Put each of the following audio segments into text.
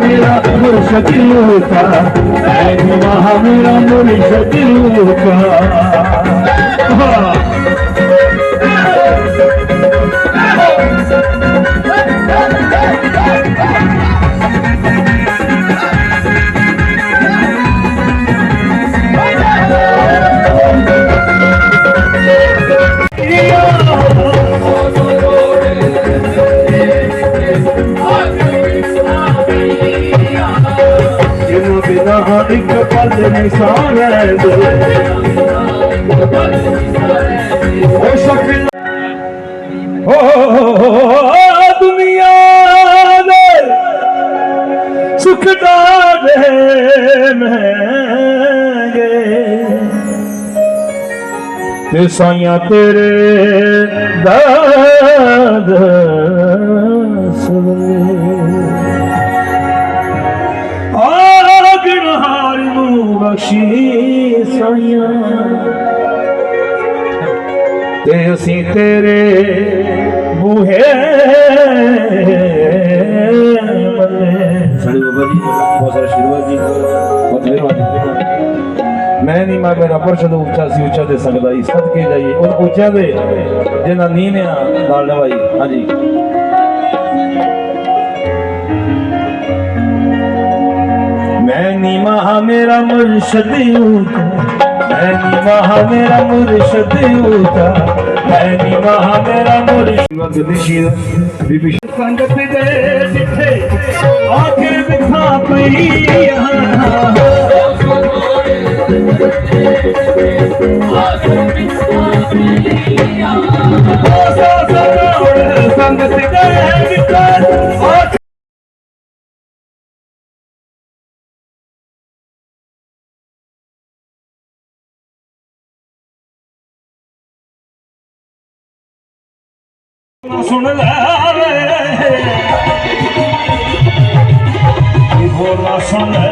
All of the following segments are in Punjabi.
मेरा मुर्शद का मैं वहाँ मेरा मुर्शद का ਜਿਨ ਨਿਸਾਨ ਦੇ ਉਹ ਸ਼ਕਲ ਹੋ ਦੁਨੀਆ ਦੇ ਸੁਖ ਦਾਦੇ ਮਹਿੰਗੇ ਤੇ ਸਾਈਆਂ ਤੇਰੇ ਦਾਦ ਸਵੇ ਬਖਸ਼ੀ ਸਾਈਆਂ। ਤੇ ਅਸੀਂ ਤੇਰੇ ਬੂਹੇ ਮੰਨੇ ਸਾਡੇ ਬਾਬਾ ਜੀ ਬਹੁਤ ਸਾਰਾ ਆਸ਼ੀਰਵਾਦ ਜੀ। ਬਹੁਤ ਮਿਹਰਬਾਨੀ। ਮੈਂ ਨਹੀਂ ਮੈਂ ਮੇਰਾ ਪਰਸ਼ਦ ਉੱਚਾ ਸੀ ਉੱਚਾ ਦੇ ਸਕਦਾ ਇਸ ਸਦਕੇ ਜਾਈਏ ਉਹ ਉੱਚਾ ਦੇ ਜਿਹਨਾਂ ਨੀਂਹ ਨਾਲ ਨਵਾਈ। ਹਾਂਜੀ। ਮਹਾ ਮੇਰਾ ਮੁਰਸ਼ਦ ਉੱਚਾ ਮੈਂ ਨੀ ਮਹਾ ਮੇਰਾ ਮੁਰਸ਼ਦ ਉੱਚਾ ਮੈਂ ਨੀ ਮਹਾ ਮੇਰਾ ਮੁਰਸ਼ਦ ਦਿਸ਼ੀ ਬੀਬੀ ਸੰਗਤ ਦੇ ਜਿੱਥੇ ਆਖੇ ਵਿਖਾ ਸੁਣ ਲੈ ਇਹ ਬੋਲਾ ਸੁਣ ਲੈ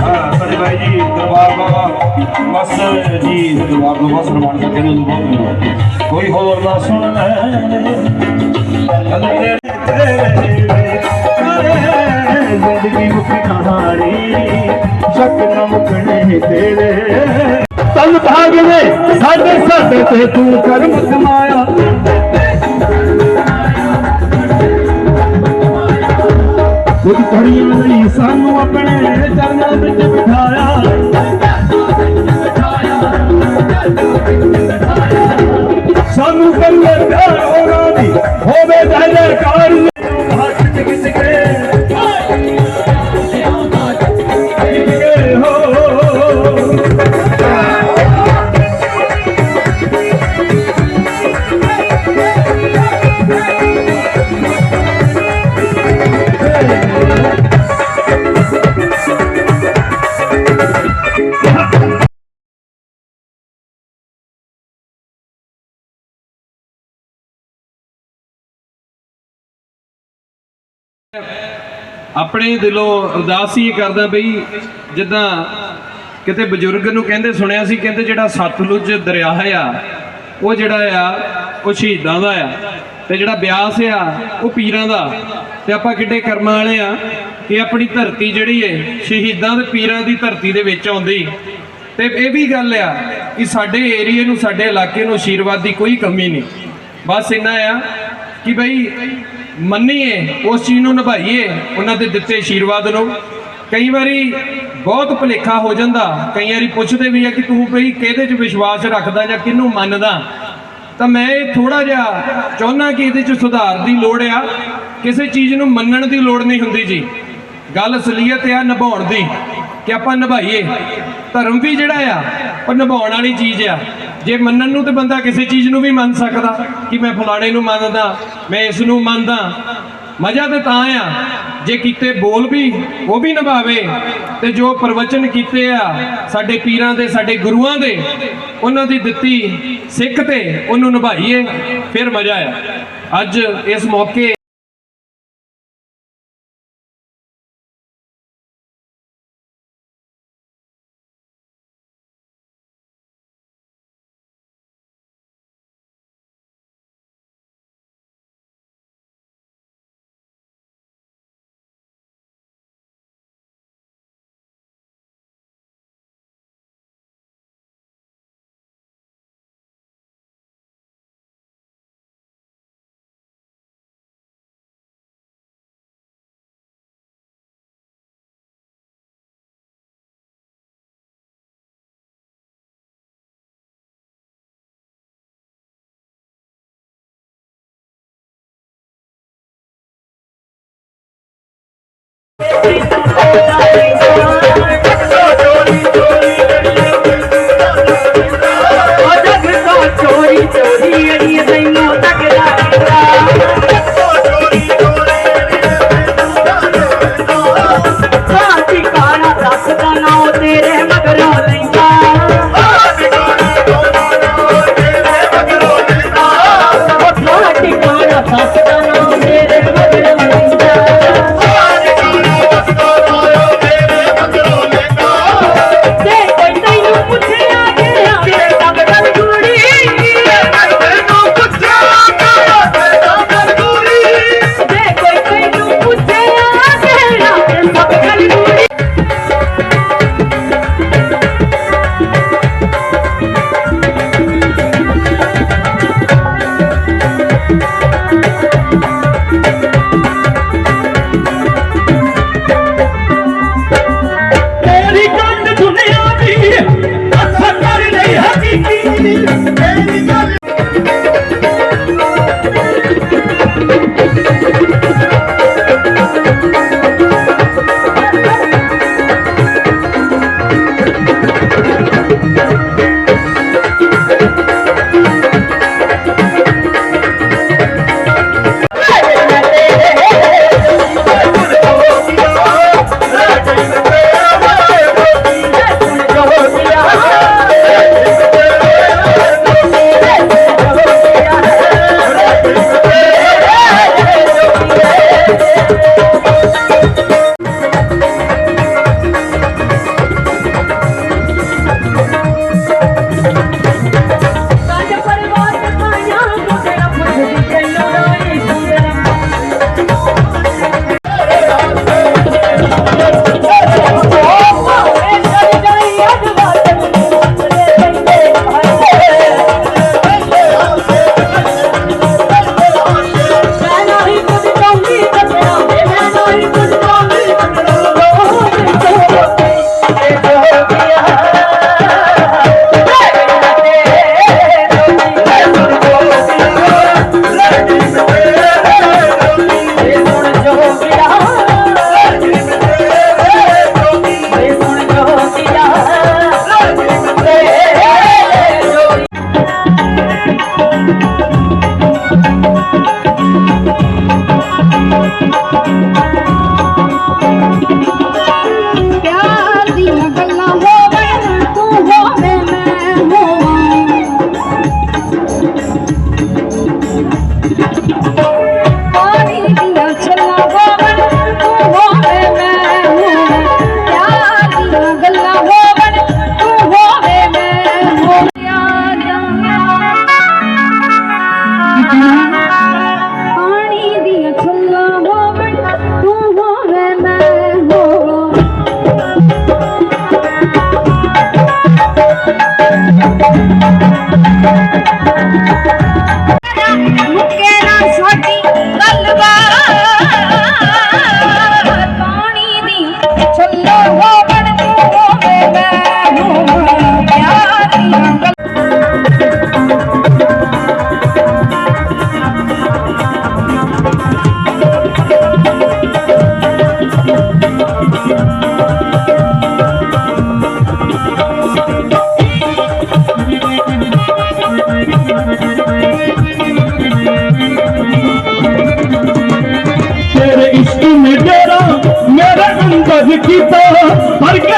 ਹਾਂ ਭਾਈ ਜੀ ਦਰਬਾਰ ਬਾਬਾ ਬਸ ਜੀ ਦਰਬਾਰ ਬਾਬਾ ਸਨਮਾਨ ਕਰਕੇ ਨੂੰ ਬਹੁਤ ਕੋਈ ਹੋਰ ਨਾ ਸੁਣ ਲੈ ਗੱਲ ਤੇਰੇ ਜ਼ਿੰਦਗੀ ਮੁਕਤੀ ਕਹਾਣੀ ਸ਼ੱਕ ਨਾ ਮੁਕਣੇ ਤੇਰੇ ਤਨ ਭਾਗ ਨੇ ਸਾਡੇ ਸਾਡੇ ਤੇ ਤੂੰ ਕਰਮ ਕਮਾਇਆ ਕੁਝ ਘੜੀਆਂ ਲਈ ਸਾਨੂੰ ਆਪਣੇ ਚਰਨਾਂ ਵਿੱਚ ਬਿਠਾਇਆ। ਸਾਨੂੰ ਕੰਨੇ ਪਿਆਰ ਉਹਨਾਂ ਦੀ ਹੋਵੇ ਦਹਲੇ ਕਾਰ ਆਪਣੇ ਦਿਲੋਂ ਅਰਦਾਸ ਹੀ ਕਰਦਾ ਬਈ, ਜਿੱਦਾਂ ਕਿਤੇ ਬਜ਼ੁਰਗ ਨੂੰ ਕਹਿੰਦੇ ਸੁਣਿਆ ਸੀ, ਕਹਿੰਦੇ ਜਿਹੜਾ ਸਤਲੁਜ ਦਰਿਆ ਆ, ਉਹ ਜਿਹੜਾ ਆ, ਉਹ ਸ਼ਹੀਦਾਂ ਦਾ ਆ, ਤੇ ਜਿਹੜਾ ਬਿਆਸ ਆ, ਉਹ ਪੀਰਾਂ ਦਾ। ਤੇ ਆਪਾਂ ਕਿੱਡੇ ਕਰਮਾਂ ਵਾਲੇ ਆ ਕਿ ਆਪਣੀ ਧਰਤੀ ਜਿਹੜੀ ਏ, ਸ਼ਹੀਦਾਂ ਤੇ ਪੀਰਾਂ ਦੀ ਧਰਤੀ ਦੇ ਵਿੱਚ ਆਉਂਦੀ। ਤੇ ਇਹ ਵੀ ਗੱਲ ਆ ਕਿ ਸਾਡੇ ਏਰੀਏ ਨੂੰ, ਸਾਡੇ ਇਲਾਕੇ ਨੂੰ ਆਸ਼ੀਰਵਾਦ ਦੀ ਕੋਈ ਕਮੀ ਨਹੀਂ। ਬਸ ਇੰਨਾ ਆ ਕਿ ਬਈ ਮੰਨੀਏ, ਉਸ ਚੀਜ਼ ਨੂੰ ਨਿਭਾਈਏ, ਉਹਨਾਂ ਦੇ ਦਿੱਤੇ ਆਸ਼ੀਰਵਾਦ ਨੂੰ। ਕਈ ਵਾਰੀ ਬਹੁਤ ਭੁਲੇਖਾ ਹੋ ਜਾਂਦਾ, ਕਈ ਵਾਰੀ ਪੁੱਛਦੇ ਵੀ ਆ ਕਿ ਤੂੰ ਬਈ ਕਿਹਦੇ 'ਚ ਵਿਸ਼ਵਾਸ ਰੱਖਦਾ ਜਾਂ ਕਿਹਨੂੰ ਮੰਨਦਾ? ਤਾਂ ਮੈਂ ਇਹ ਥੋੜਾ ਜਿਹਾ ਚਾਹੁੰਦਾ ਕਿ ਇਹਦੇ 'ਚ ਸੁਧਾਰ ਦੀ ਲੋੜ ਆ। ਕਿਸੇ ਚੀਜ਼ ਨੂੰ ਮੰਨਣ ਦੀ ਲੋੜ ਨਹੀਂ ਹੁੰਦੀ ਜੀ। ਗੱਲ ਅਸਲੀਅਤ ਆ ਨਿਭਾਉਣ ਦੀ, ਕਿ ਆਪਾਂ ਨਿਭਾਈਏ। ਧਰਮ ਵੀ ਜਿਹੜਾ ਆ, ਉਹ ਨਿਭਾਉਣ ਵਾਲੀ ਚੀਜ਼ ਆ। ਜੇ ਮੰਨਣ ਨੂੰ ਤੇ ਬੰਦਾ ਕਿਸੇ ਚੀਜ਼ ਨੂੰ ਵੀ ਮੰਨ ਸਕਦਾ ਕਿ ਮੈਂ ਫਲਾਣੇ ਨੂੰ ਮੰਨਦਾ, ਮੈਂ ਇਸ ਨੂੰ ਮੰਨਦਾ, ਮਜ਼ਾ ਤੇ ਤਾਂ ਆ। ਜੇ ਕੀਤੇ ਬੋਲ ਵੀ ਉਹ ਵੀ ਨਿਭਾਵੇ ਤੇ ਜੋ ਪ੍ਰਵਚਨ ਕੀਤੇ ਆ ਸਾਡੇ ਪੀਰਾਂ ਦੇ, ਸਾਡੇ ਗੁਰੂਆਂ ਦੇ, ਉਹਨਾਂ ਦੀ ਦਿੱਤੀ ਸਿੱਖ ਤੇ ਉਹਨੂੰ ਨਿਭਾਈਏ, ਫਿਰ ਮਜ਼ਾ ਆ। ਅੱਜ ਇਸ ਮੌਕੇ Thank you. Yeah.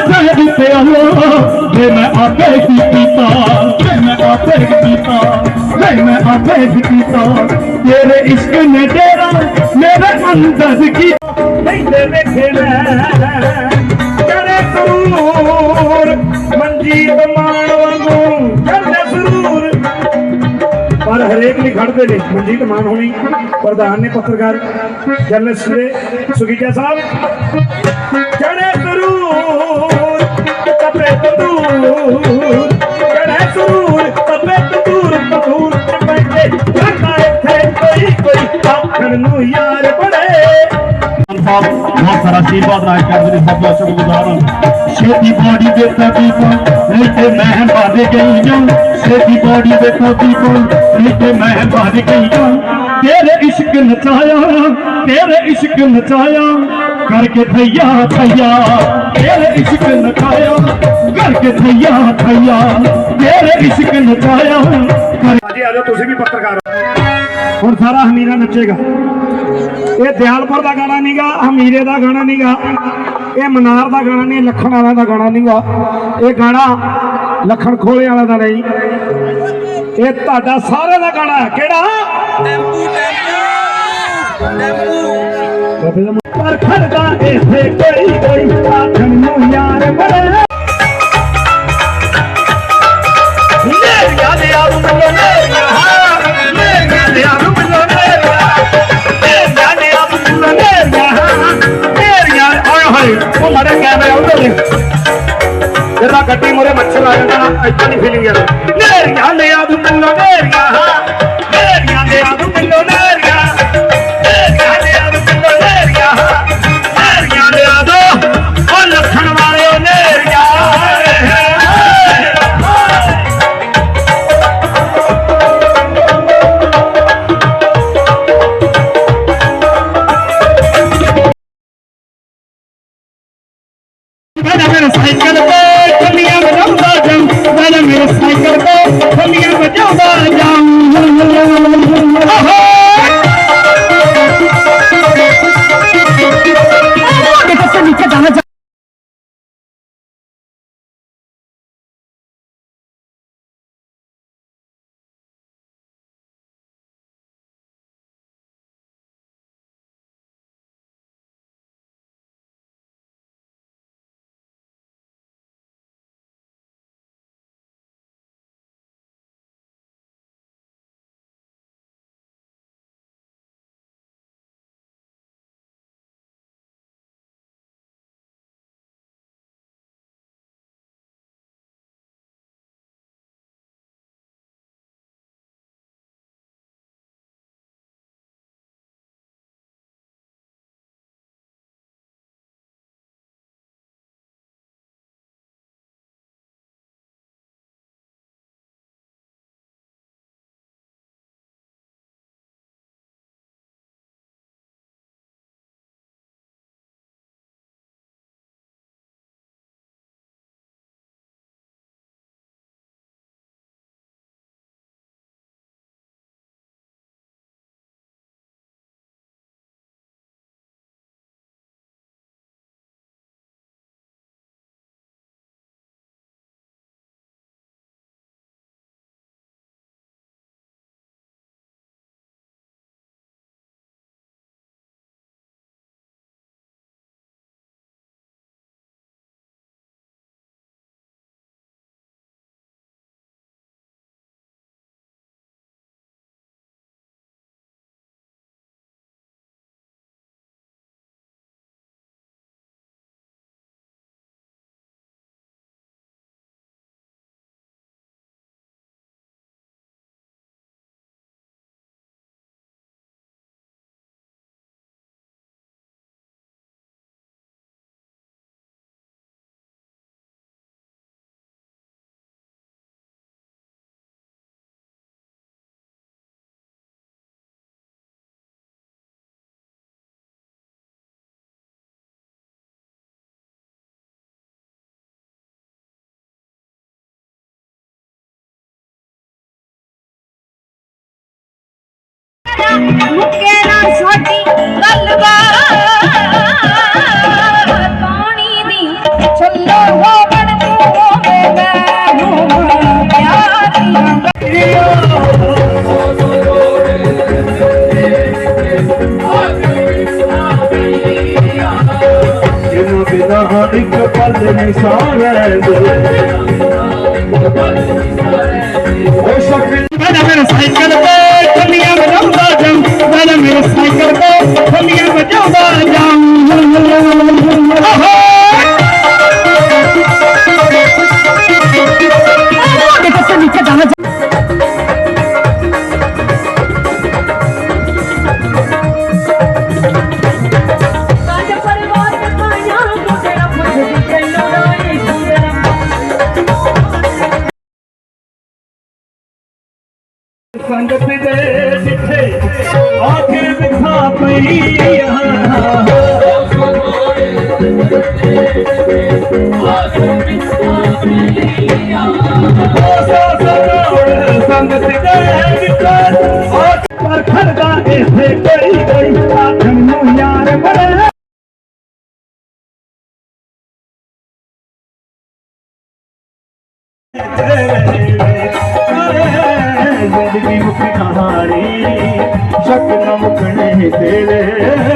ਪਰ ਕੇ ਜ਼ਹਿਰ ਤੇ ਅੱਲਾ ਤੇ ਮੈਂ ਆਪੇ ਹੀ ਪੀਤਾ ਤੇ ਮੈਂ ਆਪੇ ਹੀ ਪੀਤਾ ਤੇ ਮੈਂ ਆਪੇ ਹੀ ਪੀਤਾ ਤੇਰੇ ਇਸ਼ਕ ਨੇ ਡੇਰਾ ਮੇਰੇ ਅੰਦਰ ਕੀਤਾ ਨਹੀਂ ਤੇ ਵੇਖੇ ਮੈਂ ਕਰੇ ਕਰੂਰ ਮਨਜੀਤ ਮਾਨ ਵਾਂਗੂ ਕਰਦੇ ਸਰੂਰ ਪਰ ਹਰੇਕ ਨਹੀਂ ਖੜਦੇ ਨੇ ਮਨਜੀਤ ਮਾਨ ਹੋਣੀ सारा आशीर्वाद राज कर दे सब लोग गुजार छेती बॉडी दे तभी को लेके मैं बाधे गई जो छेती बॉडी दे तभी को लेके मैं बाधे गई जो तेरे इश्क नचाया तेरे इश्क नचाया करके भैया भैया तेरे इश्क नचाया करके भैया भैया तेरे इश्क नचाया जी आ जाओ तुम भी पत्रकार हो। और सारा हमीरा नचेगा। ਇਹ ਦਿਆਲਪੁਰ ਦਾ ਗਾਣਾ ਨਹੀਂਗਾ ਹਮੀਰੇ ਦਾ ਗਾਣਾ ਨਹੀਂਗਾ ਇਹ ਮਨਾਰ ਦਾ ਗਾਣਾ ਨਹੀਂ ਲੱਖਣ ਵਾਲਾ ਦਾ ਗਾਣਾ ਨਹੀਂਗਾ ਇਹ ਗਾਣਾ ਲੱਖਣ ਖੋਲੇ ਵਾਲਾ ਦਾ ਨਹੀਂ। ਇਹ ਤੁਹਾਡਾ ਸਾਰੇ ਦਾ ਗਾਣਾ ਹੈ। ਕਿਹੜਾ? ਪਰ ਖੜਦਾ ਇੱਥੇ ਕੋਈ ਕੋਈ ਆਖਣ ਨੂੰ ਯਾਰ ਬੜੇ। ਨੇਰੀਆਂ ਦੇ ਆਪ ਜਦੋਂ ਗੱਡੀ ਮੋਰੇ ਮੱਛਰ ਆ ਜਾਂਦਾ ਨਾ ਇੱਦਾਂ ਨਹੀਂ ਫੀਲਿੰਗ ਯਾਰ। ਨੇਰੀਆਂ ਦੇ ਆਪ ਮਿਲੋ ਨੇਰੀਆਂ, ਹਾਂ। ਨੇਰੀਆਂ ਦੇ ਆਪ ਮਿਲੋ ਇੱਕ ਪਲ ਨਿਸ਼ਾਨ ਉਹ ਸ਼ਕਲ ਮੈਂ ਮੇਰੇ ਸਾਈਕਲ ਤੇ ਖੱਲੀਆਂ ਵਜਾਉਂਦਾ ਜਾਉਂ ਮੈਂ ਮੇਰੇ ਸਾਈਕਲ ਤੇ ਖੱਲੀਆਂ ਵਜਾਉਂਦਾ ਜਾਉਂ संगत दे जिथे आखिर दिखा पई यहाँ। संगत दे जिथे पर खड़गा ऐसे कई कई आखनू यार बड़े Yeah. ਕਹਾਣੀ ਸ਼ੱਕ ਨਾ ਮੁਕਣੇ ਤੇਰੇ।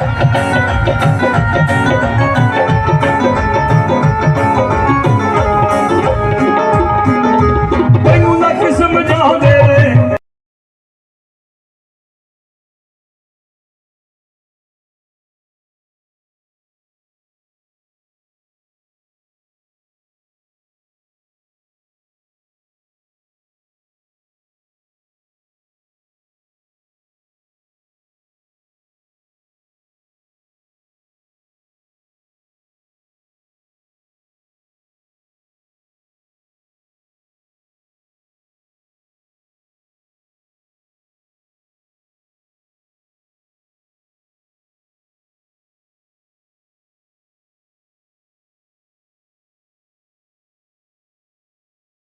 Thank you.